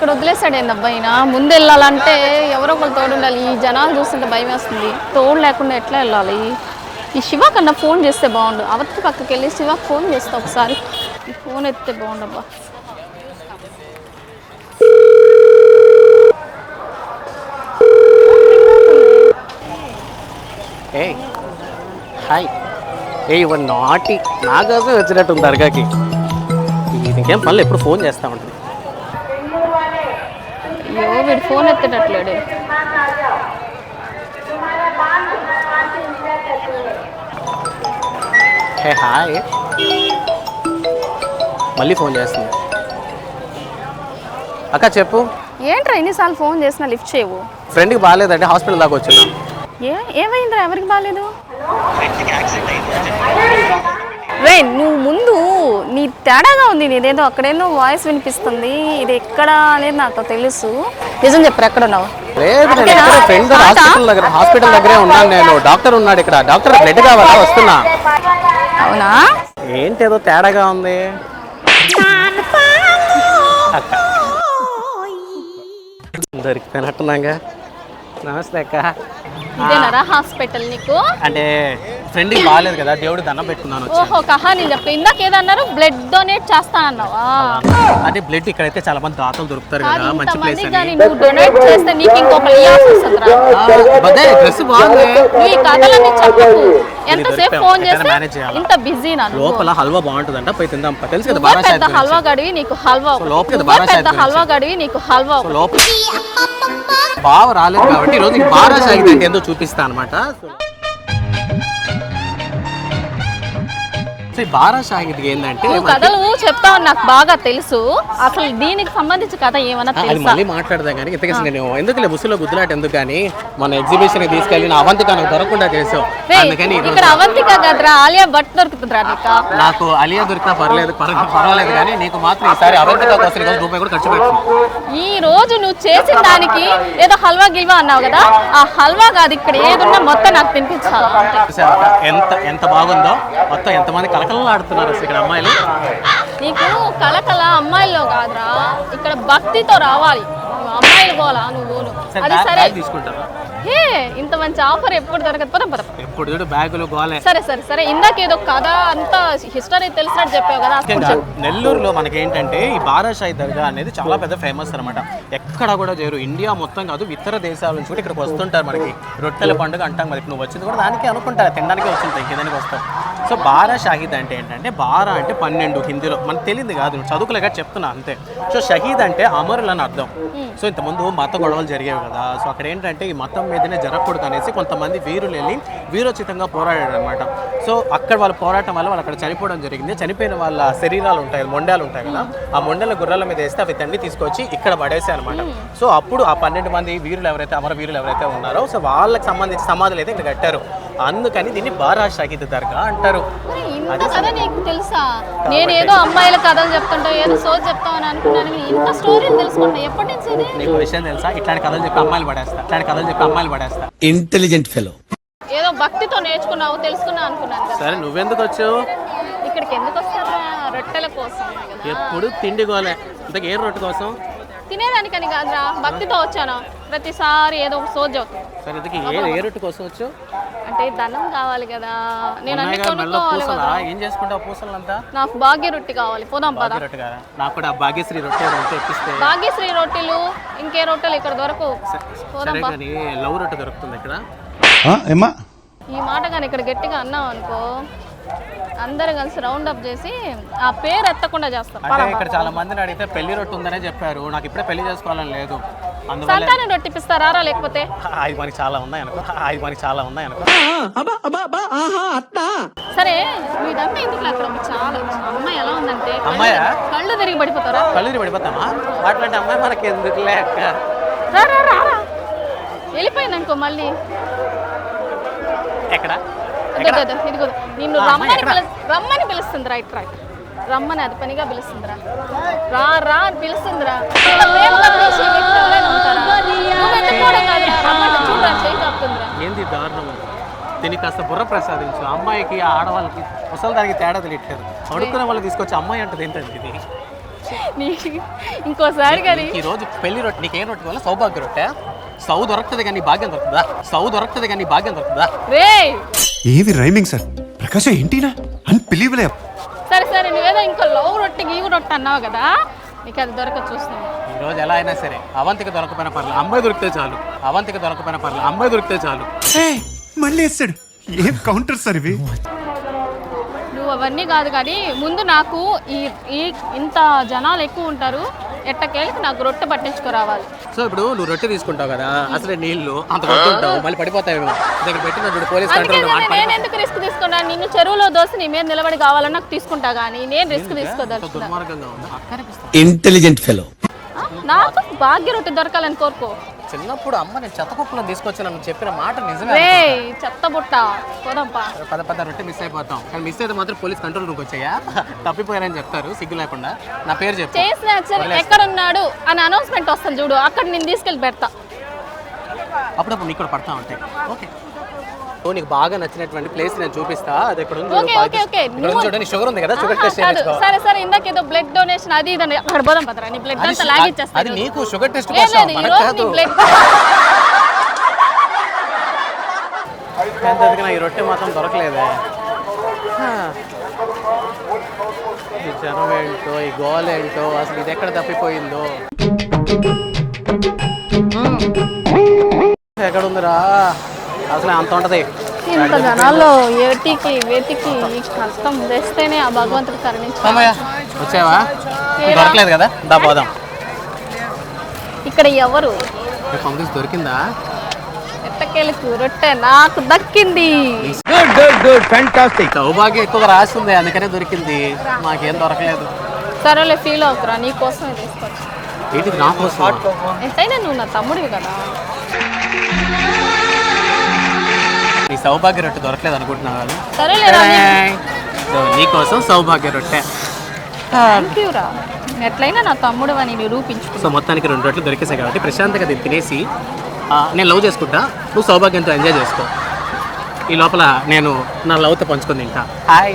ఇక్కడ వదిలేసాడు ఏంది అబ్బాయిన ముందు వెళ్ళాలంటే ఎవరో ఒకరు తోడు ఉండాలి. ఈ జనాలు చూస్తుంటే భయం వేస్తుంది. తోడు లేకుండా ఎట్లా వెళ్ళాలి? ఈ శివ కన్నా ఫోన్ చేస్తే బాగుండు. అవతల పక్కకి వెళ్ళి శివ ఫోన్ చేస్తా ఒకసారి. ఈ ఫోన్ ఎత్తే బాగుండబ్బా. ఏ హాయ్. ఏ ఇవన్నీ నాటి నాగాసే వచ్చినట్టు దర్గాకి. నీకేం పనులు ఎప్పుడు ఫోన్ చేస్తా ఉంటుంది అయ్యో వీడు ఫోన్ ఎత్తేటట్లేడు. Hey hi. మళ్ళీ ఫోన్ చేస్తుంది. అక్క చెప్పు. ఏంట్రా ఎన్నిసార్లు ఫోన్ చేసినా లిఫ్ట్ చేయవు? ఫ్రెండ్కి బాగాలేదంటే హాస్పిటల్ దాకా వచ్చినా. ఏ ఏమైందిరా? ఎవరికి బాగాలేదు? రే నువ్వు ముందు నీ తేడాగా ఉంది నీదేదో అక్కడేదో వాయిస్ వినిపిస్తుంది. ఇది ఎక్కడ అనేది నాకు తెలుసు. నిజం చెప్పరు ఎక్కడ ఉన్నావు లేదు నేను ఇక్కడ ఫ్రెండ్ హాస్పిటల్ దగ్గర హాస్పిటల్ దగ్గరే ఉన్నాను నేను. డాక్టర్ ఉన్నాడు ఇక్కడ. డాక్టర్ బ్లడ్ కావాలా? వస్తున్నా. అవునా? ఏంటి ఏదో తేడాగా ఉంది? దొరికిపోయినట్టున్నాగా. నమస్తే అక్క. ఇదేనారా హాస్పిటల్ నీకు? అంటే ఫ్రెండ్కి బాగాలేదు కదా దేవుడు దండం పెట్టుకున్నాను ఓహో కహాని చెప్పు ఇందాక ఏదన్నారు బ్లడ్ డొనేట్ చేస్తానన్నావా అంటే బ్లడ్ ఇక్కడైతే చాలా మంది దాతలు దొరుకుతారు కాదు మంచి ప్లేస్ అని నువ్వు డొనేట్ చేస్తే నీకు ఇంకొక ఇయ్యాల్సి వస్తుందిరా బదే డ్రెస్ బాగుంది నువ్వు ఈ కథలన్నీ చెప్పకు ఎంతసేపు దొరికిపోయావు. ఫోన్ చేస్తే? ఇంత బిజీ నా. లోపల హల్వా బాగుంటుందంట పోయి తిందాం పా. తెలుసు కదా పెద్ద హల్వా గడివి నీకు హల్వా. లోపల పెద్ద హల్వా గడివి నీకు హల్వా. లోపల బావ రాలేదు కాబట్టి ఈరోజు నీకు బారా సాగితే ఏందో చూపిస్తా అనమాట ఈ బారా షాహిద్ ఏంటంటే కథలు చెప్తావు నాకు బాగా తెలుసు. అసలు దీనికి సంబంధించి కథ ఏమన్నా అది మళ్ళీ మాట్లాడదాం కానీ ఇంతకేసి నేను ఎందుకులే ముసులో గుద్దులాట ఎందుకు కానీ మన ఎగ్జిబిషన్ తీసుకెళ్ళి నా అవంతిక నాకు దొరకకుండా చేసావు. అందుకని ఇక్కడ అవంతిక కదరా ఆలియా భట్ దొరుకుతుందిరా నీకు. నాకు అలియా దొరికినా పర్లేదు పర్వ- పర్వాలేదు కానీ నీకు మాత్రం ఈసారి అవంతిక కోసం రూపాయి కూడా ఖర్చు పెట్టు. ఈ రోజు నువ్వు చేసిన దానికి ఏదో హల్వా గిల్వా అన్నావు కదా ఆ హల్వా కాదు ఇక్కడ ఏదున్నా మొత్తం నాకు తినిపించాలి? ఎంత ఎంత బాగుందో మొత్తం ఎంతమంది కలకలలు ఆడుతున్నారు అసలు ఇక్కడ అమ్మాయిలు. నీకు కళకళ అమ్మాయిల్లో కాదురా. ఇక్కడ భక్తితో రావాలి. అమ్మాయిలు పోలా నువ్వు సరే, అది తీసుకుంటారా హే ఇంత మంచి ఆఫర్ ఎప్పుడు దొరకదు. పదం చూడు బ్యాగులు గోలే. సరే సరే సరే. ఇందాక ఏదో కథ అంతా హిస్టరీ తెలిసినట్టు చెప్పావు కదా ముఖ్యంగా. నెల్లూరులో మనకి ఏంటంటే ఈ బారాషాయి దర్గా అనేది చాలా పెద్ద ఫేమస్ అనమాట ఎక్కడ కూడా చేయరు ఇండియా మొత్తం కాదు ఇతర దేశాల నుంచి కూడా ఇక్కడికి వస్తుంటారు మనకి. రొట్టెల పండుగ అంటాం మరి నువ్వు వచ్చింది కూడా దానికి అనుకుంటారు. తినడానికి వచ్చింటాయి ఇంకేదానికి వస్తావు. సో బారా షాహిద్ అంటే ఏంటంటే బారా అంటే పన్నెండు హిందీలో. మనకు తెలియదు కాదు నువ్వు చదువుకులేక చెప్తున్నా అంతే. సో షహీద్ అంటే అమరులు అని అర్థం సో ఇంతకుముందు మత గొడవలు జరిగేవి కదా. సో అక్కడ ఏంటంటే ఈ మతం మీదనే జరగకూడదు అనేసి కొంతమంది వీరులు వెళ్ళి వీరోచితంగా పోరాడారు అనమాట సో అక్కడ వాళ్ళు పోరాటం వల్ల వాళ్ళు అక్కడ చనిపోవడం జరిగింది. చనిపోయిన వాళ్ళ శరీరాలు ఉంటాయి మొండాలు ఉంటాయి కదా ఆ మొండల గుర్రాల మీద వేస్తే అవి తండ్రి తీసుకొచ్చి ఇక్కడ పడేసాయి అనమాట సో అప్పుడు ఆ పన్నెండు మంది వీరులు ఎవరైతే అమర వీరులు ఎవరైతే ఉన్నారో సో వాళ్ళకి సంబంధించి సమాధులు అయితే ఇక్కడ కట్టారు. అందుకని దీన్ని బారా షహీద్ దర్గా అంటారు. ఇంత కథ నీకు తెలుసా? నేను ఏదో అమ్మాయిల కథలు చెప్తుంటా ఏదో సోజ్ చెప్తామని అనుకున్నాను కానీ ఇంత స్టోరీలు తెలుసుకుంటా. ఎప్పటి నుంచి ఇది? నీకు విషయం తెలుసా? ఇట్లాంటి కథలు చెప్పి అమ్మాయిలు పడేస్తా. ఇట్లాంటి కథలు చెప్పి అమ్మాయిలు పడేస్తా. ఇంటెలిజెంట్ ఫెలో ఏదో భక్తితో నేర్చుకున్నావు తెలుసుకున్నా అనుకున్నాను సరే నువ్వెందుకు వచ్చావు? ఇక్కడికి ఎందుకు వస్తారా రొట్టెల కోసం కదా. ఎప్పుడు తిండి గోలే. ఇంతకు ఏ రొట్టె కోసం? తినేదానికని కాదురా భక్తితో వచ్చాను. ప్రతిసారి ఏదో ఒక సోజ్ అవుతుంది సరే ఇంతకి ఏ ఏ రొట్టె కోసం వచ్చావు? అంటే ధనం కావాలి కదా. నేను అన్ని కొనుక్కోవాలి పూసలా? కదా. ఏం చేసుకుంటావు పూసలంతా? నాకు భాగ్య రొట్టి కావాలి. పోదాం పద. రొట్టె కదా నాకు కూడా భాగ్యశ్రీ రొట్టె రొట్టె ఎక్కిస్తే భాగ్యశ్రీ రొట్టెలు ఇంకే రొట్టెలు ఇక్కడ దొరకవు పోదాం సరే పా. కానీ లవ్ రొట్టె దొరుకుతుంది ఇక్కడ. ఏమ్మా? ఈ మాట కానీ ఇక్కడ గట్టిగా అన్నాం అనుకో అందరు కలిసి రౌండ్ అప్ చేసి ఆ పేరు ఎత్తకుండా చేస్తాం. అంటే ఇక్కడ చాలా మందిని అడిగితే పెళ్ళి రొట్టె ఉందనే చెప్పారు. నాకు ఇప్పుడే పెళ్ళి చేసుకోవాలని లేదు. సంతానం రొట్టిపిస్తారా లేకపోతే? అది మనకి చాలా ఉన్నాయి అనుకో. అది మనకి చాలా ఉన్నాయి అనుకో. సరే మీదంతా ఎందుకు అక్కడ? చాలా అమ్మాయి ఎలా ఉందంటే కళ్ళు అమ్మాయా? తిరిగి- కళ్ళు తిరిగి పడిపోతారా? కళ్ళు పడిపోతామా? అట్లాంటి అమ్మాయి మనకి ఎందుకు లేక రా రా రా రా. వెళ్ళిపోయింది అనుకో మళ్ళీ. ఎక్కడ? ఇదిగో. నిన్ను రమ్మని పిలుస్తుంది. Right right. రమ్మని అది పనిగా పిలుస్తుందిరా. రా రా అని పిలుస్తుందిరా. ఏంది దారుణం దీనికి కాస్త బుర్ర ప్రసాదించు. అమ్మాయికి ఆడవాళ్ళకి ముసలి దానికి తేడా తెలియట్లేదు. అడుక్కునే వాళ్ళు తీసుకొచ్చి అమ్మాయి అంటది ఏంటంటే ఇది? ఇంకోసారి కానీ ఈ రోజు పెళ్ళి రొట్టె నీకేం రొట్టె కావాలా? సౌభాగ్య రొట్టె. సౌ దొరుకుతుంది కానీ భాగ్యం దొరుకుతుందా సౌ దొరుకుతుంది కానీ భాగ్యం దొరుకుతుందా రే ఏవి రైమింగ్ సార్? ప్రకాశం ఏంటినా? అన్బిలీవలే సరే సరే నువ్వేదో ఇంకో లవ్ రొట్టె గీవు రొట్టె అన్నావు కదా నీకు అది దొరక చూస్తున్నాను ఈ రోజు ఎలా అయినా సరే అవంతిక దొరకపోయినా పర్లేదు అమ్మాయి దొరికితే చాలు. అవంతిక దొరకపోయినా పర్లేదు అమ్మాయి దొరికితే చాలు. మళ్ళీ వేస్తాడు. ఏం కౌంటర్ సార్ ఇవి? నువ్వు అవన్నీ కాదు కానీ ముందు నాకు ఈ ఈ ఇంత జనాలు ఎక్కువ ఉంటారు ఎట్టకేళ్ళకి నాకు రొట్టె పట్టించుకురావాలి. సో ఇప్పుడు నువ్వు రొట్టె తీసుకుంటావు కదా అసలే నీళ్ళు అంత కొట్టుంటావు మళ్ళీ పడిపోతాయి దగ్గర పెట్టిన చూడు పోలీస్ కంట్రోల్ నేను- ఎందుకు రిస్క్ తీసుకున్నాను నిన్ను చెరువులో దోసి నీ మీద నిలబడి కావాలని నాకు తీసుకుంటా కానీ నేను రిస్క్ తీసుకోదలుచుకున్నా. దుర్మార్గంగా ఉందా? అక్కడికి ఇంటెలిజెంట్ ఫెలో నాకు భాగ్య రొట్టె దొరకాలని కోరుకో. చిన్నప్పుడు అమ్మ నేను చెత్తకుప్పలో తీసుకొచ్చాను చెప్పిన మాట నిజమే చెత్త బుట్ట. పోదాంపా. పద పద రొట్టె మిస్ అయిపోతాం. కానీ మిస్ అయితే మాత్రం పోలీస్ కంట్రోల్ రూమ్కి వచ్చాయా? తప్పిపోయారని చెప్తారు సిగ్గు లేకుండా. నా పేరు చెప్పు. చేసిన యాక్చువల్ ఎక్కడ ఉన్నాడు అని అనౌన్స్మెంట్ వస్తుంది చూడు అక్కడ నేను తీసుకెళ్ళి పెడతా. అప్పుడప్పుడు నీకు కూడా పడతా ఉంటాయి. ఓకే. ఓ నీకు బాగా నచ్చినటువంటి ప్లేస్ నేను చూపిస్తా. అది ఇక్కడ ఉంది. Okay okay okay. చూడండి షుగర్ ఉంది కదా షుగర్ టెస్ట్ చేయించుకో సరే సరే ఇందాక ఏదో బ్లడ్ డొనేషన్ అది ఇది అని అక్కడ పోదాం పదరా నీ బ్లడ్ అంతా షు- లాగిచ్చేస్తా అది నీకు షుగర్ టెస్ట్ కోసం మనకు కాదు. ఎంత ఈ రొట్టె మాత్రం దొరకలేదే. ఈ జనం ఏంటో ఈ గోల ఏంటో అసలు ఇది ఎక్కడ తప్పిపోయిందో. ఎక్కడ ఉందిరా అసలు అంత ఉంటది. ఇంత జనాల్లో ఏటికి వేతికి ఈ కష్టం తెస్తేనే ఆ భగవంతుడు కరుణించు అమ్మయ్య వచ్చావా? దొరకలేదు కదా? దా పోదాం. ఇక్కడ ఎవరు? పంపిస్ దొరికిందా? ఎట్టకేలకు రొట్టె నాకు దక్కింది. గుడ్ గుడ్ గుడ్ ఫ్యాంటాస్టిక్ సౌభాగ్యం ఎక్కువ రాస్తుంది అందుకనే దొరికింది. మాకేం దొరకలేదు. సరేలే ఫీల్ అవుతురా నీ కోసమే తీసుకొచ్చి ఏంటిది నా కోసం ఎంతైనా నువ్వు నా తమ్ముడివి కదా. ఈ సౌభాగ్య రొట్టె దొరకలేదు అనుకుంటున్నా వాళ్ళు. సరేలేరా నీకోసం సౌభాగ్య రొట్టె. ఎట్లయినా నా తమ్ముడు అని నిరూపించుకున్నా సో మొత్తానికి రెండు రొట్టెలు దొరికేసాయి కాబట్టి ప్రశాంతంగా దీన్ని తినేసి నేను లవ్ చేసుకుంటా. నువ్వు సౌభాగ్యంతో ఎంజాయ్ చేసుకో. ఈ లోపల నేను నా లవ్తో పంచుకొని తింటా. హాయ్.